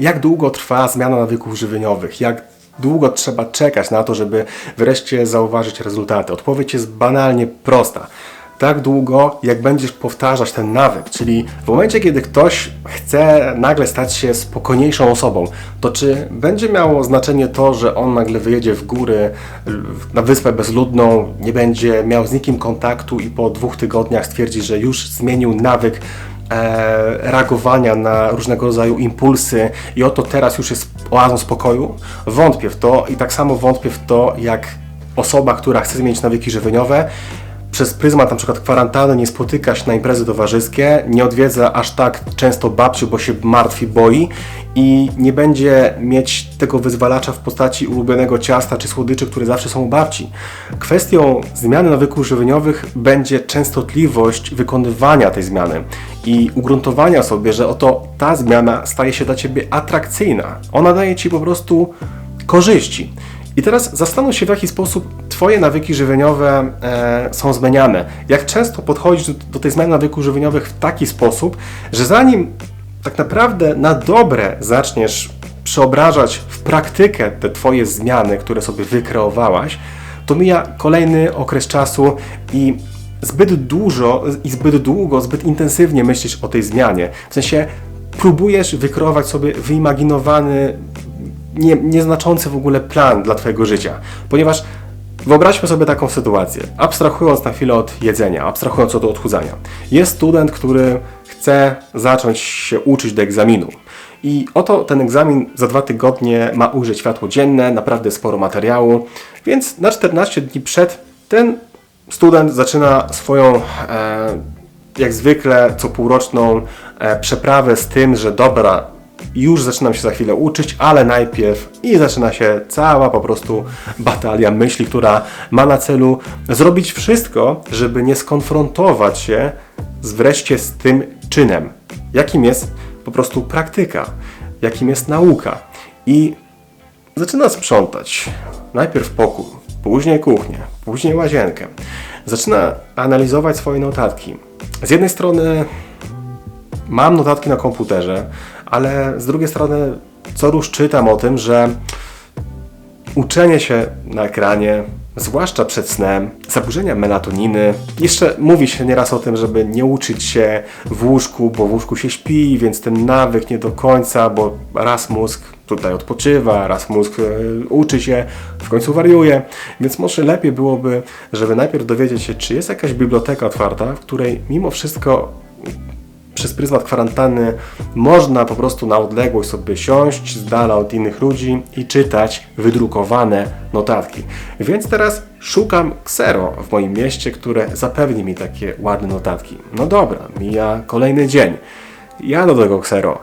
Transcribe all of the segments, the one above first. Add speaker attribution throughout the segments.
Speaker 1: jak długo trwa zmiana nawyków żywieniowych, jak długo trzeba czekać na to, żeby wreszcie zauważyć rezultaty. Odpowiedź jest banalnie prosta tak długo, jak będziesz powtarzać ten nawyk. Czyli w momencie, kiedy ktoś chce nagle stać się spokojniejszą osobą, to czy będzie miało znaczenie to, że on nagle wyjedzie w góry na wyspę bezludną, nie będzie miał z nikim kontaktu i po dwóch tygodniach stwierdzi, że już zmienił nawyk e, reagowania na różnego rodzaju impulsy i oto teraz już jest oazą spokoju? Wątpię w to i tak samo wątpię w to, jak osoba, która chce zmienić nawyki żywieniowe, przez pryzmat przykład kwarantanny nie spotyka się na imprezy towarzyskie, nie odwiedza aż tak często babci, bo się martwi, boi i nie będzie mieć tego wyzwalacza w postaci ulubionego ciasta czy słodyczy, które zawsze są u babci. Kwestią zmiany nawyków żywieniowych będzie częstotliwość wykonywania tej zmiany i ugruntowania sobie, że oto ta zmiana staje się dla Ciebie atrakcyjna. Ona daje Ci po prostu korzyści. I teraz zastanów się, w jaki sposób Twoje nawyki żywieniowe e, są zmieniane. Jak często podchodzisz do, tej zmiany nawyków żywieniowych w taki sposób, że zanim tak naprawdę na dobre zaczniesz przeobrażać w praktykę te Twoje zmiany, które sobie wykreowałaś, to mija kolejny okres czasu i zbyt dużo i zbyt długo, zbyt intensywnie myślisz o tej zmianie. W sensie próbujesz wykreować sobie wyimaginowany nie, nieznaczący w ogóle plan dla Twojego życia. Ponieważ wyobraźmy sobie taką sytuację, abstrahując na chwilę od jedzenia, abstrahując od odchudzania. Jest student, który chce zacząć się uczyć do egzaminu. I oto ten egzamin za dwa tygodnie ma ujrzeć światło dzienne, naprawdę sporo materiału, więc na 14 dni przed ten student zaczyna swoją, e, jak zwykle, co półroczną e, przeprawę z tym, że dobra, już zaczynam się za chwilę uczyć, ale najpierw i zaczyna się cała po prostu batalia myśli, która ma na celu zrobić wszystko, żeby nie skonfrontować się z wreszcie z tym czynem, jakim jest po prostu praktyka, jakim jest nauka. I zaczyna sprzątać. Najpierw pokój, później kuchnię, później łazienkę. Zaczyna analizować swoje notatki. Z jednej strony mam notatki na komputerze, ale z drugiej strony co rusz czytam o tym, że uczenie się na ekranie, zwłaszcza przed snem, zaburzenia melatoniny. Jeszcze mówi się nieraz o tym, żeby nie uczyć się w łóżku, bo w łóżku się śpi, więc ten nawyk nie do końca, bo raz mózg tutaj odpoczywa, raz mózg e, uczy się, w końcu wariuje, więc może lepiej byłoby, żeby najpierw dowiedzieć się, czy jest jakaś biblioteka otwarta, w której mimo wszystko przez pryzmat kwarantanny można po prostu na odległość sobie siąść z dala od innych ludzi i czytać wydrukowane notatki. Więc teraz szukam ksero w moim mieście, które zapewni mi takie ładne notatki. No dobra, mija kolejny dzień. Jadę do tego ksero.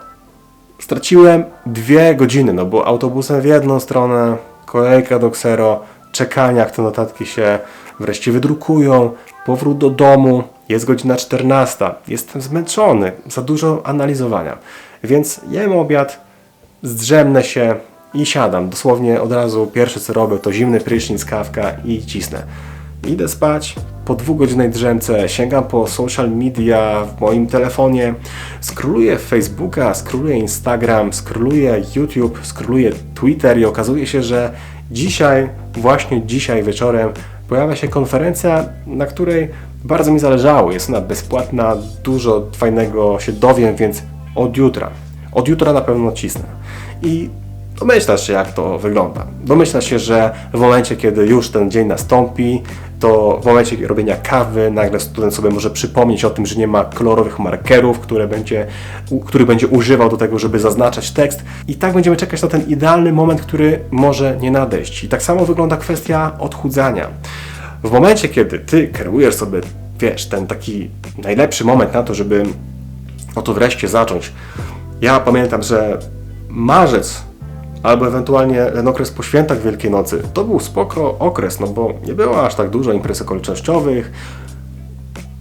Speaker 1: Straciłem dwie godziny, no bo autobusem w jedną stronę, kolejka do ksero, czekania, jak te notatki się wreszcie wydrukują, powrót do domu, jest godzina 14, jestem zmęczony, za dużo analizowania, więc jem obiad, zdrzemnę się i siadam. Dosłownie od razu pierwsze co robię to zimny prysznic, kawka i cisnę. Idę spać, po dwugodzinnej drzemce sięgam po social media w moim telefonie, skroluję Facebooka, skroluję Instagram, skroluję YouTube, skroluję Twitter i okazuje się, że dzisiaj, właśnie dzisiaj wieczorem pojawia się konferencja, na której bardzo mi zależało. Jest ona bezpłatna, dużo fajnego się dowiem, więc od jutra. Od jutra na pewno cisnę. I domyślasz się, jak to wygląda. Domyślasz się, że w momencie, kiedy już ten dzień nastąpi, to w momencie robienia kawy nagle student sobie może przypomnieć o tym, że nie ma kolorowych markerów, które będzie, który będzie używał do tego, żeby zaznaczać tekst. I tak będziemy czekać na ten idealny moment, który może nie nadejść. I tak samo wygląda kwestia odchudzania. W momencie, kiedy ty kierujesz sobie, wiesz, ten taki najlepszy moment na to, żeby o to wreszcie zacząć. Ja pamiętam, że marzec albo ewentualnie ten okres po świętach Wielkiej Nocy, to był spoko okres, no bo nie było aż tak dużo imprez okolicznościowych.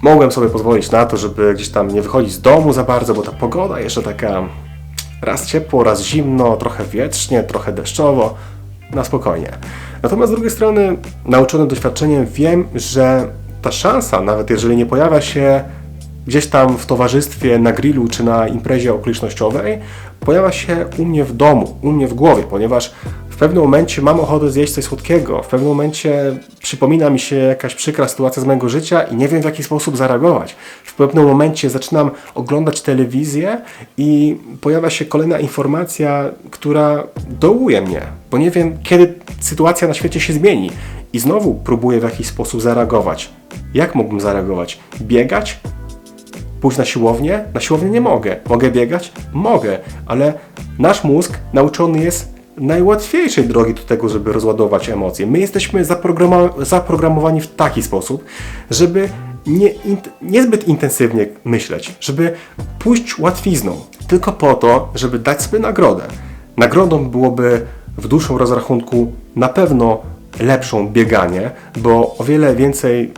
Speaker 1: Mogłem sobie pozwolić na to, żeby gdzieś tam nie wychodzić z domu za bardzo, bo ta pogoda jeszcze taka raz ciepło, raz zimno, trochę wietrznie, trochę deszczowo, na spokojnie. Natomiast z drugiej strony, nauczony doświadczeniem, wiem, że ta szansa, nawet jeżeli nie pojawia się gdzieś tam w towarzystwie, na grillu czy na imprezie okolicznościowej, pojawia się u mnie w domu, u mnie w głowie, ponieważ w pewnym momencie mam ochotę zjeść coś słodkiego, w pewnym momencie przypomina mi się jakaś przykra sytuacja z mojego życia i nie wiem w jaki sposób zareagować. W pewnym momencie zaczynam oglądać telewizję i pojawia się kolejna informacja, która dołuje mnie, bo nie wiem kiedy sytuacja na świecie się zmieni i znowu próbuję w jakiś sposób zareagować. Jak mógłbym zareagować? Biegać? Pójść na siłownię? Na siłownię nie mogę. Mogę biegać? Mogę, ale nasz mózg nauczony jest najłatwiejszej drogi do tego, żeby rozładować emocje. My jesteśmy zaprogramowani w taki sposób, żeby nie, int- niezbyt intensywnie myśleć, żeby pójść łatwizną, tylko po to, żeby dać sobie nagrodę. Nagrodą byłoby w dłuższym rozrachunku na pewno lepszą bieganie, bo o wiele więcej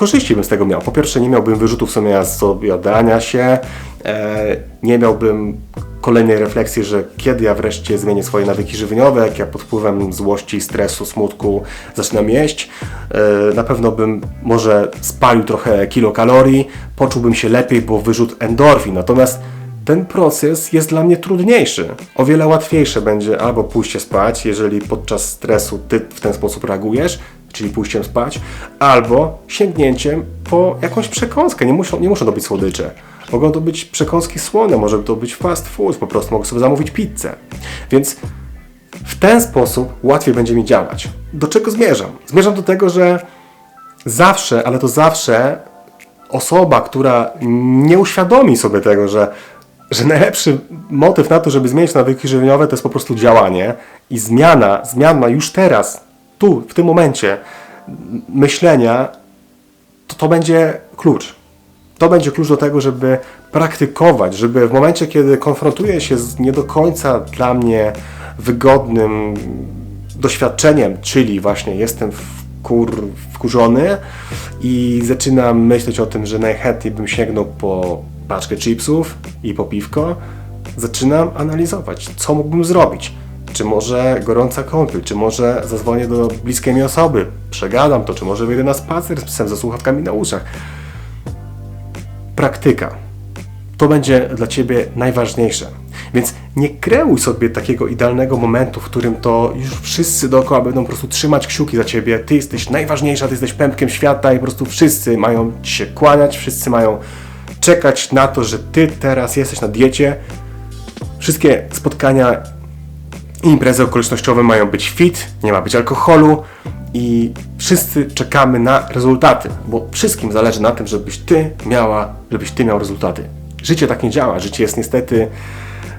Speaker 1: korzyści bym z tego miał. Po pierwsze, nie miałbym wyrzutów sumienia z obiadania się, e, nie miałbym kolejnej refleksji, że kiedy ja wreszcie zmienię swoje nawyki żywieniowe, jak ja pod wpływem złości, stresu, smutku zaczynam jeść. E, na pewno bym może spalił trochę kilokalorii, poczułbym się lepiej, bo wyrzut endorfin. Natomiast ten proces jest dla mnie trudniejszy. O wiele łatwiejsze będzie albo pójście spać, jeżeli podczas stresu ty w ten sposób reagujesz, czyli pójściem spać, albo sięgnięciem po jakąś przekąskę. Nie muszą, nie muszą to być słodycze. Mogą to być przekąski słone, może to być fast food, po prostu mogę sobie zamówić pizzę. Więc w ten sposób łatwiej będzie mi działać. Do czego zmierzam? Zmierzam do tego, że zawsze, ale to zawsze osoba, która nie uświadomi sobie tego, że, że najlepszy motyw na to, żeby zmienić nawyki żywieniowe, to jest po prostu działanie i zmiana, zmiana już teraz, tu, w tym momencie myślenia, to, to będzie klucz. To będzie klucz do tego, żeby praktykować, żeby w momencie, kiedy konfrontuję się z nie do końca dla mnie wygodnym doświadczeniem, czyli właśnie jestem wkur, wkurzony i zaczynam myśleć o tym, że najchętniej bym sięgnął po paczkę chipsów i po piwko, zaczynam analizować, co mógłbym zrobić. Czy może gorąca kąpiel, czy może zadzwonię do bliskiej mi osoby, przegadam to, czy może wyjdę na spacer z psem ze słuchawkami na uszach. Praktyka. To będzie dla Ciebie najważniejsze. Więc nie kreuj sobie takiego idealnego momentu, w którym to już wszyscy dookoła będą po prostu trzymać kciuki za Ciebie. Ty jesteś najważniejsza, Ty jesteś pępkiem świata i po prostu wszyscy mają Ci się kłaniać, wszyscy mają czekać na to, że Ty teraz jesteś na diecie. Wszystkie spotkania imprezy okolicznościowe mają być fit, nie ma być alkoholu i wszyscy czekamy na rezultaty, bo wszystkim zależy na tym, żebyś ty miała, żebyś ty miał rezultaty. Życie tak nie działa. Życie jest niestety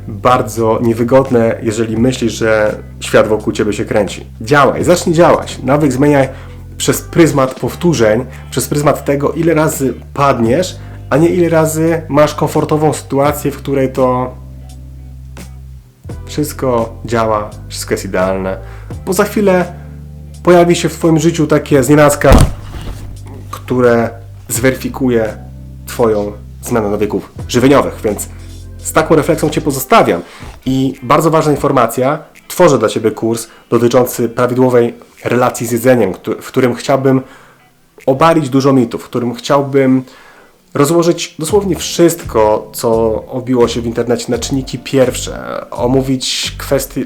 Speaker 1: bardzo niewygodne, jeżeli myślisz, że świat wokół ciebie się kręci. Działaj, zacznij działać. Nawyk zmieniaj przez pryzmat powtórzeń, przez pryzmat tego, ile razy padniesz, a nie ile razy masz komfortową sytuację, w której to wszystko działa, wszystko jest idealne, bo za chwilę pojawi się w Twoim życiu takie znienacka, które zweryfikuje Twoją zmianę nawyków żywieniowych, więc z taką refleksją Cię pozostawiam. I bardzo ważna informacja, tworzę dla Ciebie kurs dotyczący prawidłowej relacji z jedzeniem, w którym chciałbym obalić dużo mitów, w którym chciałbym rozłożyć dosłownie wszystko, co obiło się w internecie na czynniki pierwsze, omówić kwestie,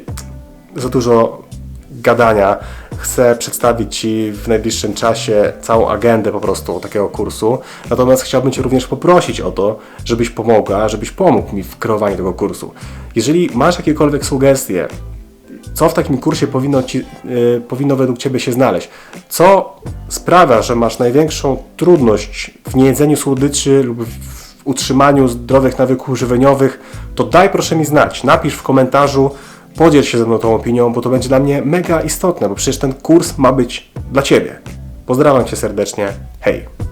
Speaker 1: za dużo gadania. Chcę przedstawić Ci w najbliższym czasie całą agendę po prostu takiego kursu. Natomiast chciałbym Cię również poprosić o to, żebyś pomogła, żebyś pomógł mi w kreowaniu tego kursu. Jeżeli masz jakiekolwiek sugestie, co w takim kursie powinno, ci, y, powinno według Ciebie się znaleźć? Co sprawia, że masz największą trudność w niejedzeniu słodyczy lub w utrzymaniu zdrowych nawyków żywieniowych, to daj proszę mi znać. Napisz w komentarzu, podziel się ze mną tą opinią, bo to będzie dla mnie mega istotne, bo przecież ten kurs ma być dla Ciebie. Pozdrawiam Cię serdecznie. Hej!